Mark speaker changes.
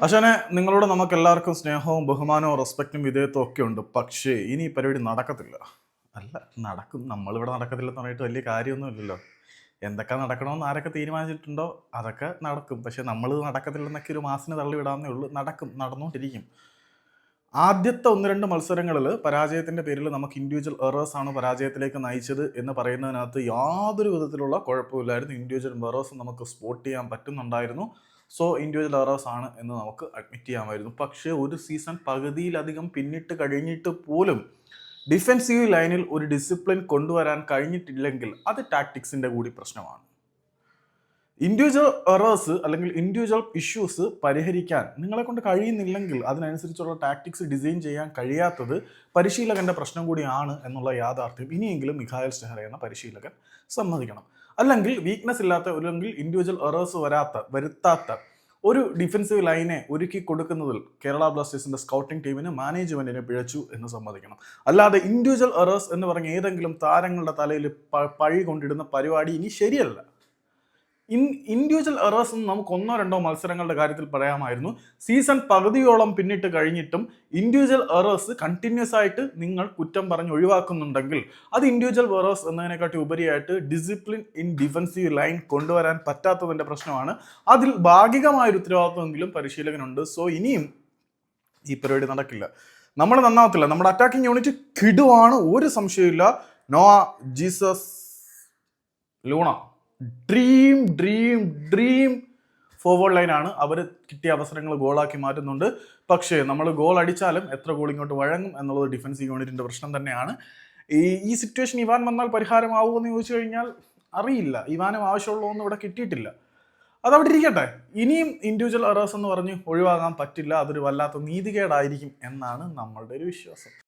Speaker 1: അശനെ നിങ്ങളോട് നമുക്ക് എല്ലാവർക്കും സ്നേഹവും ബഹുമാനവും റെസ്പെക്റ്റും വിധേയത്വം ഒക്കെ ഉണ്ട്. പക്ഷേ ഇനി ഈ പരിപാടി നടക്കത്തില്ല. അല്ല നടക്കും. നമ്മളിവിടെ നടക്കത്തില്ലെന്ന് പറഞ്ഞിട്ട് വലിയ കാര്യമൊന്നുമില്ലല്ലോ. എന്തൊക്കെ നടക്കണമെന്ന് ആരൊക്കെ തീരുമാനിച്ചിട്ടുണ്ടോ അതൊക്കെ നടക്കും. പക്ഷെ നമ്മൾ നടക്കത്തില്ലെന്നൊക്കെ ഒരു മാസത്തിന് തള്ളി വിടാമെന്നേ ഉള്ളൂ. നടക്കും നടന്നുകൊണ്ടിരിക്കും. ആദ്യത്തെ ഒന്ന് രണ്ട് മത്സരങ്ങളിൽ പരാജയത്തിന്റെ പേരിൽ നമുക്ക് ഇൻഡിവിജ്വൽ എറേഴ്സ് ആണ് പരാജയത്തിലേക്ക് നയിച്ചത് എന്ന് പറയുന്നതിനകത്ത് യാതൊരു വിധത്തിലുള്ള കുഴപ്പമില്ലായിരുന്നു. ഇൻഡിവിജ്വൽ എറേഴ്സ് നമുക്ക് സ്പോട്ട് ചെയ്യാൻ പറ്റുന്നുണ്ടായിരുന്നു. സോ ഇൻഡിവിജ്വൽ എറേഴ്സ് ആണ് എന്ന് നമുക്ക് അഡ്മിറ്റ് ചെയ്യാമായിരുന്നു. പക്ഷേ ഒരു സീസൺ പകുതിയിലധികം പിന്നിട്ട് കഴിഞ്ഞിട്ട് പോലും ഡിഫെൻസീവ് ലൈനിൽ ഒരു ഡിസിപ്ലിൻ കൊണ്ടുവരാൻ കഴിഞ്ഞിട്ടില്ലെങ്കിൽ അത് ടാക്ടിക്സിന്റെ കൂടി പ്രശ്നമാണ്. ഇൻഡിവിജ്വൽ എറേഴ്സ് അല്ലെങ്കിൽ ഇൻഡിവിജ്വൽ ഇഷ്യൂസ് പരിഹരിക്കാൻ നിങ്ങളെ കൊണ്ട് കഴിയുന്നില്ലെങ്കിൽ അതിനനുസരിച്ചുള്ള ടാക്ടിക്സ് ഡിസൈൻ ചെയ്യാൻ കഴിയാത്തത് പരിശീലകന്റെ പ്രശ്നം കൂടിയാണ് എന്നുള്ള യാഥാർത്ഥ്യം ഇനിയെങ്കിലും മിഖായൽ സ്റ്റെഹർ എന്ന പരിശീലകൻ സമ്മതിക്കണം. അല്ലെങ്കിൽ വീക്ക്നെസ് ഇല്ലാത്ത അല്ലെങ്കിൽ ഇൻഡിവിജ്വൽ എറേഴ്സ് വരാത്ത വരുത്താത്ത ഒരു ഡിഫൻസീവ് ലൈനെ ഒരുക്കി കൊടുക്കുന്നതിൽ കേരള ബ്ലാസ്റ്റേഴ്സിന്റെ സ്കൗട്ടിംഗ് ടീമിന് മാനേജ്മെന്റിനെ പിഴച്ചു എന്ന് സമ്മതിക്കണം. അല്ലാതെ ഇൻഡിവിജ്വൽ എറേഴ്സ് എന്ന് പറഞ്ഞ ഏതെങ്കിലും താരങ്ങളുടെ തലയിൽ പഴി കൊണ്ടിടുന്ന പരിപാടി ഇനി ശരിയല്ല. ഇൻ ഇൻഡിവിജ്വൽ എറേഴ്സ് എന്ന് നമുക്ക് ഒന്നോ രണ്ടോ മത്സരങ്ങളുടെ കാര്യത്തിൽ പറയാമായിരുന്നു. സീസൺ പകുതിയോളം പിന്നിട്ട് കഴിഞ്ഞിട്ടും ഇൻഡിവിജ്വൽ എറേഴ്സ് കണ്ടിന്യൂസ് ആയിട്ട് നിങ്ങൾ കുറ്റം പറഞ്ഞ് ഒഴിവാക്കുന്നുണ്ടെങ്കിൽ അത് ഇൻഡിവിജ്വൽ എറേഴ്സ് എന്നതിനെക്കാട്ടി ഉപരിയായിട്ട് ഡിസിപ്ലിൻ ഇൻ ഡിഫൻസീവ് ലൈൻ കൊണ്ടുവരാൻ പറ്റാത്തതിന്റെ പ്രശ്നമാണ്. അതിൽ ഭാഗികമായ ഒരു ഉത്തരവാദിത്വമെങ്കിലും പരിശീലകനുണ്ട്. സോ ഇനിയും ഈ പരിപാടി നടക്കില്ല. നമ്മൾ നന്നാവത്തില്ല. നമ്മുടെ അറ്റാക്കിംഗ് യൂണിറ്റ് കിടുവാണ്. ഒരു സംശയമില്ല Noah Jesus Luna. Dream dream dream forward ലൈനാണ് അവർ കിട്ടിയ അവസരങ്ങൾ ഗോളാക്കി മാറ്റുന്നുണ്ട്. പക്ഷേ നമ്മൾ ഗോൾ അടിച്ചാലും എത്ര ഗോൾ ഇങ്ങോട്ട് വഴങ്ങും എന്നുള്ളത് ഡിഫൻസ് യൂണിറ്റിന്റെ പ്രശ്നം തന്നെയാണ്. ഈ ഈ സിറ്റുവേഷൻ ഇവാൻ വന്നാൽ പരിഹാരമാവുമെന്ന് ചോദിച്ചു കഴിഞ്ഞാൽ അറിയില്ല. ഇവാനും ആവശ്യമുള്ളതൊന്നും ഇവിടെ കിട്ടിയിട്ടില്ല. അതവിടെ ഇരിക്കട്ടെ. ഇനിയും ഇൻഡിവിജ്വൽ എറേഴ്സ് എന്ന് പറഞ്ഞ് ഒഴിവാകാൻ പറ്റില്ല. അതൊരു വല്ലാത്ത നീതികേടായിരിക്കും എന്നാണ് നമ്മളുടെ ഒരു വിശ്വാസം.